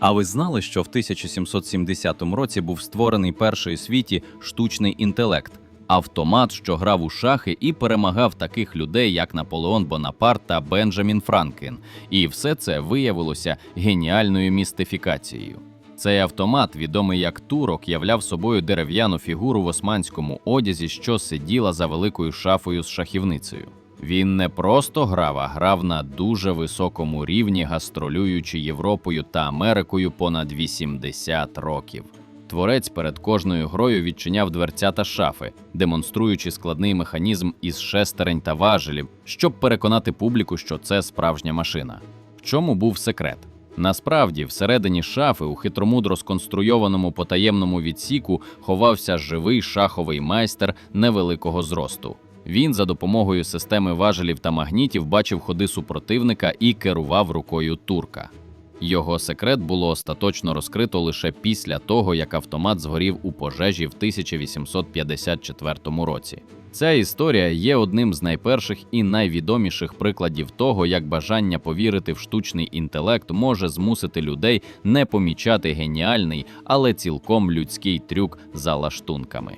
А ви знали, що в 1770 році був створений перший у світі штучний інтелект автомат, що грав у шахи і перемагав таких людей, як Наполеон Бонапарт та Бенджамін Франклін. І все це виявилося геніальною містифікацією. Цей автомат, відомий як турок, являв собою дерев'яну фігуру в османському одязі, що сиділа за великою шафою з шахівницею. Він не просто грав, а грав на дуже високому рівні, гастролюючи Європою та Америкою понад 80 років. Творець перед кожною грою відчиняв дверцята шафи, демонструючи складний механізм із шестерень та важелів, щоб переконати публіку, що це справжня машина. В чому був секрет? Насправді, всередині шафи, у хитромудро сконструйованому потаємному відсіку, ховався живий шаховий майстер невеликого зросту. Він за допомогою системи важелів та магнітів бачив ходи супротивника і керував рукою турка. Його секрет було остаточно розкрито лише після того, як автомат згорів у пожежі в 1854 році. Ця історія є одним з найперших і найвідоміших прикладів того, як бажання повірити в штучний інтелект може змусити людей не помічати геніальний, але цілком людський трюк за лаштунками.